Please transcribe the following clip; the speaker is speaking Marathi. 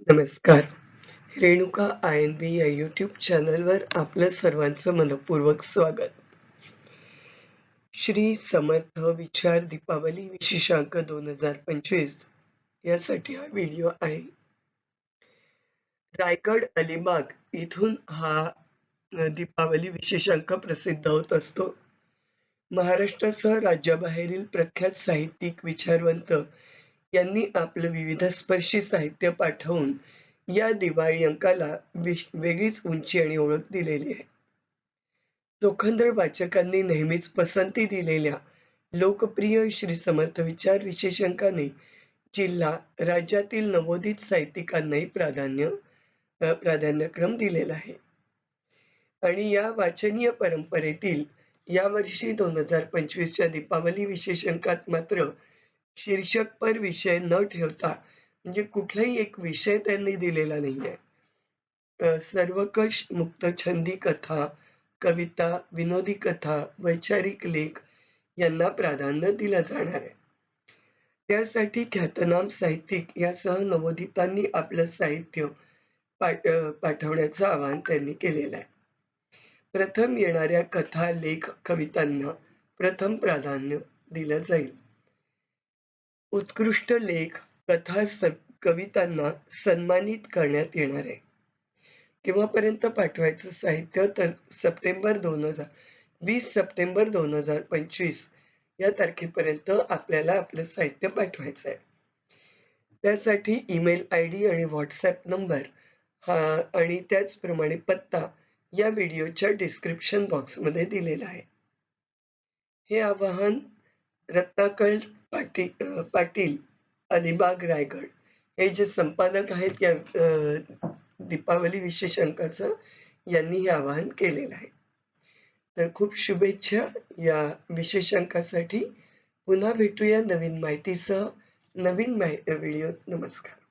नमस्कार. रेणुका आय एन बी या यूट्यूब चॅनलवर आपलं सर्वांचं मनपूर्वक स्वागत. श्री समर्थ विचार दीपावली विशेषांक दोन हजार पंचवीस यासाठी हा व्हिडिओ आहे. रायगड अलिबाग इथून हा दीपावली विशेषांक प्रसिद्ध होत असतो. महाराष्ट्रासह राज्याबाहेरील प्रख्यात साहित्यिक विचारवंत यांनी आपलं विविध स्पर्शी साहित्य पाठवून या दिवाळी अंकाला वेगळीच उंची आणि ओळख दिलेली आहे. चोखंदळ वाचकांनी नेहमीच पसंती दिलेल्या लोकप्रिय श्री समर्थ विचार विशेषांकाने जिल्हा राज्यातील नवोदित साहित्यिकांनाही प्राधान्य प्राधान्यक्रम दिलेला आहे. आणि या वाचनीय परंपरेतील यावर्षी दोन हजार पंचवीसच्या दीपावली विशेषांकात मात्र शीर्षकपर विषय न ठेवता म्हणजे कुठलाही एक विषय त्यांनी दिलेला नाहीये. सर्वकष मुक्त छंदी कथा कविता विनोदी कथा वैचारिक लेख यांना प्राधान्य दिलं जाणार आहे. त्यासाठी ख्यातनाम साहित्यिक यासह नवोदितांनी आपलं साहित्य पाठ पाठवण्याचं आवाहन त्यांनी केलेलं आहे. प्रथम येणाऱ्या कथा लेख कवितांना प्रथम प्राधान्य दिलं जाईल. उत्कृष्ट लेख कथा कवितांना सन्मानित करण्यात येणार आहे. केव्हापर्यंत पाठवायचं साहित्य? तर सप्टेंबर दोन हजार वीस सप्टेंबर दोन हजार पंचवीस या तारखेपर्यंत आपल्याला आपलं साहित्य पाठवायचं आहे. त्यासाठी ईमेल आय डी आणि व्हॉट्सॲप नंबर हा आणि त्याचप्रमाणे पत्ता या व्हिडिओच्या डिस्क्रिप्शन बॉक्समध्ये दिलेला आहे. हे आवाहन रत्नाकर पाटील पाटील अलिबाग रायगड हे जे संपादक आहेत या दीपावली दीपावली विशेषांकाचं यांनी हे आवाहन केलेलं आहे. तर खूप शुभेच्छा या विशेषांकासाठी. पुन्हा भेटूया नवीन माहितीसह. नवीन माहिती व्हिडिओ नमस्कार.